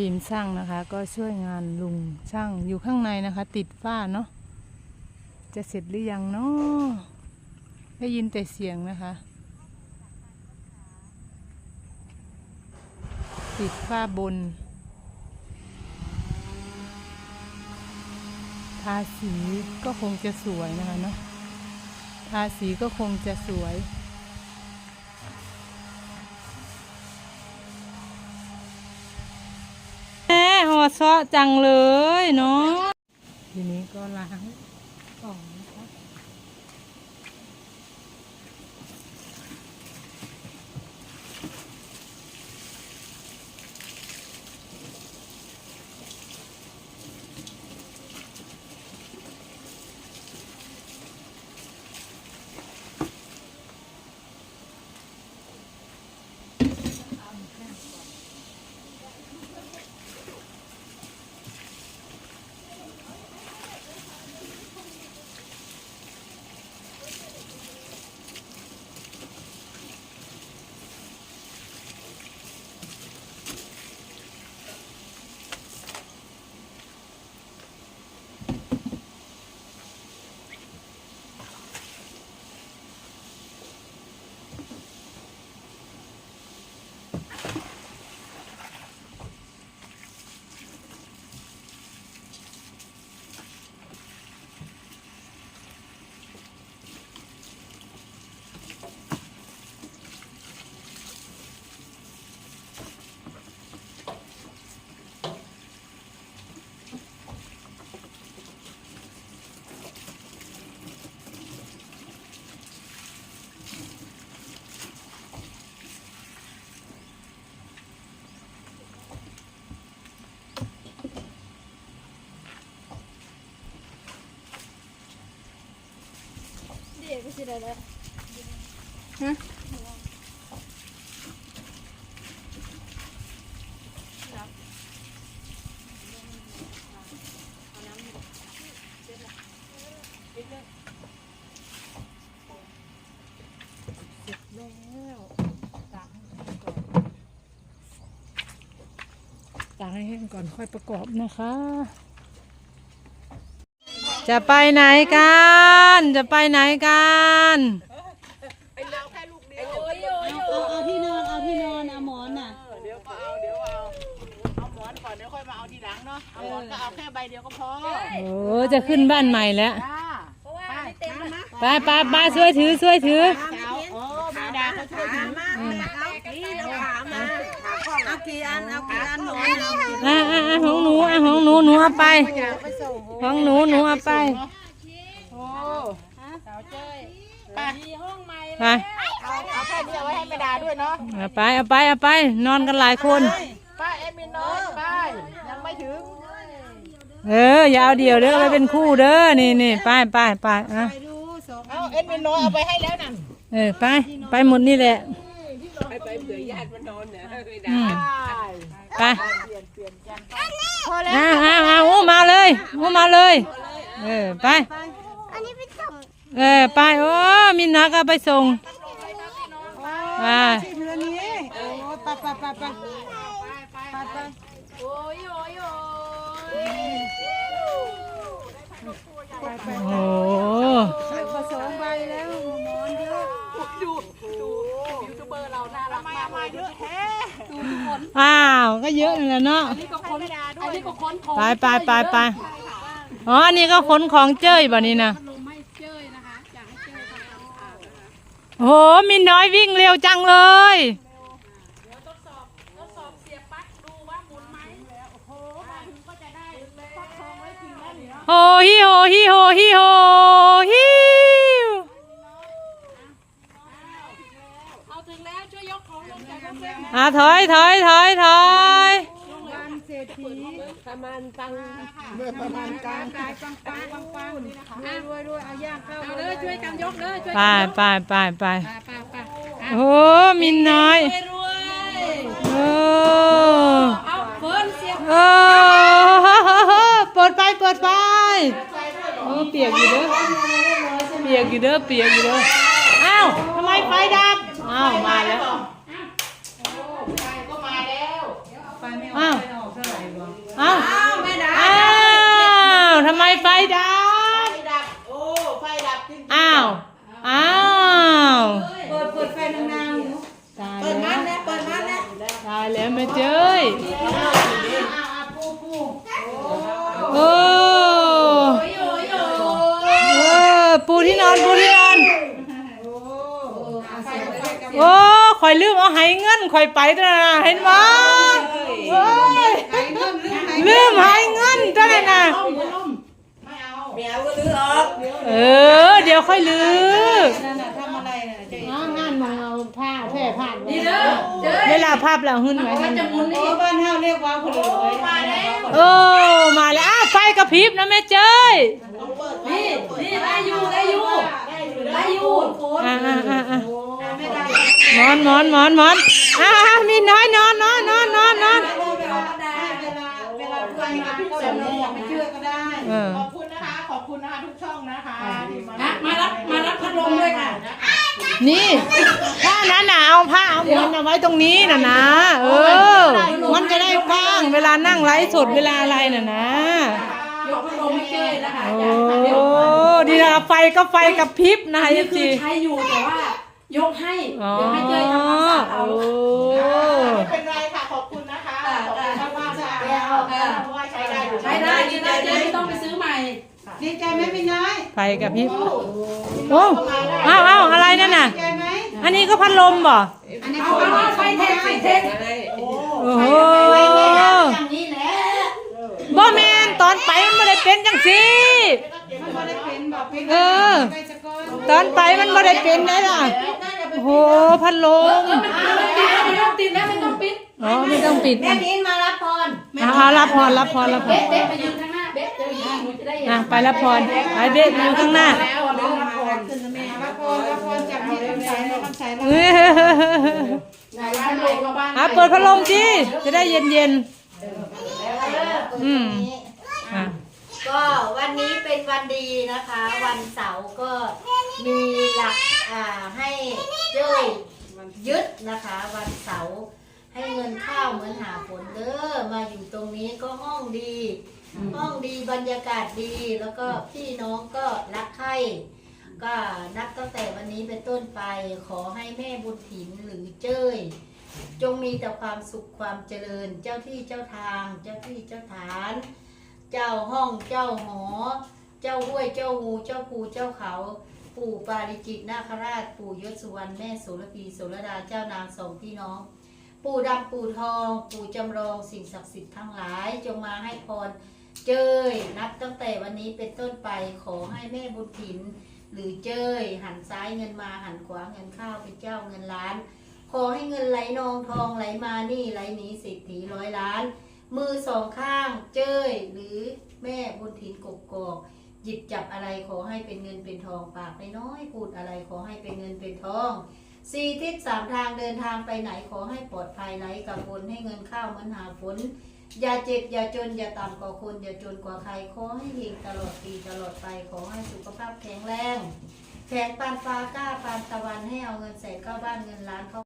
ทีมช่างนะคะ ก็ช่วยงานลุงช่างอยู่ข้างในนะคะ ติดฝ้าเนาะจะเสร็จหรือยังเนาะได้ยินแต่เสียงนะคะ ติดฝ้าบน ทาสีก็คงจะสวยนะคะเนาะทาสีก็คงจะสวย ซ้อดเซาะจังเลยเนาะทีนี้ก็ล้าง แล้วตากให้แห้งก่อนตากให้แห้งก่อนค่อยประกอบนะคะ จะไปไหนกัน จะไปไหนกันเอาเอาที่นอนเอาที่นอนเอาหมอนน่ะเดี๋ยวก็เอาเดี๋ยวเอาเอาหมอนก่อนเดี๋ยวค่อยมาเอาทีหลังเนาะเอาหมอนก็เอาแค่ใบเดียวก็พอโอ้จะขึ้นบ้านใหม่แล้ว จ้าไปมามาไปไปไปช่วยถือช่วยถือเช้าโอ้แม่ดาเขาช่วยถือ เอา กี่อันเอากี่อันหมอนอะอะอะของหนูอะของหนูหนูเอาไปของหนูหนูเอาไปโอ้สาวเจ้ยไปไปเอาเอาแค่นี้เอาไว้ให้แม่ดาด้วยเนาะเอาไปเอาไปเอาไปนอนกันหลายคนไปเอ็มมินน้อยไปยังไม่ถึงเอออย่าเอาเดียวเด้อเอาไปเป็นคู่เด้อนี่นี่ไปไปไปอะไปดูสองเอาเอ็มมินน้อยเอาไปให้แล้วนั่นเออไปไปหมดนี่แหละ ไปไปเปลี่ยนเปลี่ยนกันไปพอแล้วอ้าวอ้าวอ้าวโอ้มาเลยโอ้มาเลย เออไป อันนี้ไปส่ง เออไปโอ้มินนักเอาไปส่งไปที่เรือนี้โอ้ไปไปไปไปไปไป โอ้ยโอ้ยโอ้ย โอ้ ผสมใบแล้วหมอนเยอะ ดูดูยูทูบเบอร์เราน่ารักมากเลยเยอะแท้ อ้าวก็เยอะนั่นแหละเนาะ ก็คน ไม่ดาด้วยอันนี้ก็คนไปไปไปไปอ๋อนี่ก็ขนของเจ้ยบ่นี่นะโอ้โหมินน้อยวิ่งเร็วจังเลยโอ้ฮิโฮฮิโฮฮิโฮฮิวอะถอยถอยถอยถอยบ้านเศรษฐี ประมาณปังประมาณกลางกายปังปังปังปังรวยรวยเอาย่างเข้าเลยช่วยกันยกเลยไปไปไปไปโอ้โหมินน้อยโอ้โอ้เปิดไฟเปิดไฟโอ้เปียกอยู่เด้อเปียกอยู่เด้อเปียกอยู่เด้ออ้าวทำไมไฟดับอ้าวมาแล้วก็มาแล้วอ้าวเท่าไหร่บ่อ้าวอ้าวแม่ดาอ้าวทำไมไฟดับไฟดับ โอ้ ไฟดับจริงๆอ้าวอ้าวเปิดเปิดไฟนางๆหนูตายเปิดมัแล้นวนะเปิดมันนะตายแล้วแม่เจ้ยอ้าวอ้าวปูปูโอ้เออปูที่นอนปูที่นอนใส่ไปด้วยกันโอ้ข่อยลืมเอาไหเงินข่อยไปตัวน่ะเห็นบ่โอ้ย ไข่เงินหรือไข่ลืมไหเงินตัวนั้นน่ะไม่เอาแมวก็ลื้อออกเออ เดี๋ยวค่อยลืมนั่นน่ะทำอะไรน่ะเจ๊งานมาเอาผ้าแพร่ผ่านนี่เด้อเด้อเวลาภาพเราหึ้นไว้มันจะหมุนโอ้นี่บ้านเฮาเรียกว่าผู้เหลือเลยมาแล้วโอ้มาแล้วอ้าวไฟกระพริบนะแม่เจ้ยต้องเปิดนี่นี่ได้อยู่ได้อยู่ได้อยู่ได้อยู่อ่าอ่าอ่าอ่าไม่ได้หมอนหมอนหมอนหมอนอ่ามีน้อยนอนนอนนอนนอนนอน เวลาเวลาเวลาเพื่อนมาก็ จะมีไม่เชื่อก็ได้ เออ ขอบคุณนะคะ ขอบคุณนะคะทุกช่องนะคะที่นะมารับมารับพัดลมด้วยค่ะ นี่ผ้านั้นน่ะเอาผ้าเอาหมอนเอาไว้ตรงนี้น่ะนะ เออ มันจะได้กว้างเวลานั่งไลฟ์สดเวลาอะไรน่ะนะ ยกพัดลมให้เจ้ยนะคะโอ้ดีนะไฟก็ไฟกระพริบนะอันเอนี้ฟคืซีอใช้อยู่แต่ว่ายกให้อ๋อเดี๋ยวให้เจ้ยทำความสะอาดเอา โอ้ ไม่เป็นไร ได้ใช้ได้เจ้ยไม่ต้องไปซื้อใหม่ดีใจไหมพี่น้อยไฟกระพริบโอ้อ้าวอ้าวอะไรนั่นน่ะ ดีใจไหมอันนี้ก็พัดลมบ่อันนี้เอาเอาเอาไฟเทคไฟเทคโอ้โหอย่างนี้แหละบ่แมนตอนไปมันไม่ได้เป็นจังซี่มันไม่ได้เป็นบอกเป็นเออไปสะกอนตอนไปมันไม่ได้เป็นได้ล่ะโอ้โหพัดลมเออมันไม่ต้องปิดแล้วไม่ต้องปิดแล้วไม่ต้องปิดอ๋อไม่ต้องปิดแม่อะนินมารับพรอะเอารับพรรับพรรับพร เบ๊ะเบ๊ะไปยืนข้ อะไปรับพรไปเบสอยู่ข้างหน้าแล้วเดี๋ยวรับพรรับพรรับพรจากที่คำใสแล้วคำใสแล้วเอ้ยไหนบ้านไหนก็บ้านอะเปิดพัดลมสิจะได้เย็นเย็นๆอืมอะก็วันนี้เป็นวันดีนะคะ วันเสาร์ก็มีหลักอ่าให้เจ้ยยึดนะคะ วันเสาร์ให้เงินข้าวเหมือนหาฝนเด้อมาอยู่ตรงนี้ก็ห้องดี ห้องดีบรรยากาศดีแล้วก็พี่น้องก็รักใคร่ก็นับตั้งแต่วันนี้เป็นต้นไปขอให้แม่บุญถินหรือเจ้ย จงมีแต่ความสุขความเจริญ เจ้าที่เจ้าทาง เจ้าที่เจ้าฐาน เจ้าห้องเจ้าหอ เจ้าห้วยเจ้าหูเจ้าภูเจ้าเขา ปู่ปาริจิตนาคราช ปู่ยศสุวรรณแม่โสระพีโสระดาเจ้านางสองพี่น้อง ปู่ดำปู่ทอง ปู่จำลองสิ่งศักดิ์สิทธิ์ทั้งหลาย จงมาให้พร เจยนับตั้งแต่วันนี้เป็นต้นไปขอให้แม่บุญถิน หรือเจยหันซ้ายเงินมาหันขวาเงินข้าวเป็นเจ้าเงินล้าน ขอให้เงินไหลนองทองไหลมานี่ไหลหนีสิทธิร้อยล้าน มือสองข้างเจยหรือแม่บุญถินกกกอกหยิบจับอะไรขอให้เป็นเงินเป็นทองปากน้อยพูดอะไรขอให้เป็นเงินเป็นทองสี่ทิศสามทางเดินทางไปไหนขอให้ปลอดภัยไร้กังวลให้เงินเข้าเหมือนหาฝน อย่าเจ็บอย่าจนอย่าต่ำกว่าคนอย่าจนกว่าใครขอให้เฮงตลอดปีตลอดไปขอให้สุขภาพแข็งแรงแข็งปานฟ้ากล้าปานตะวันให้เอาเงินใส่เข้าบ้านเงินล้านเข้า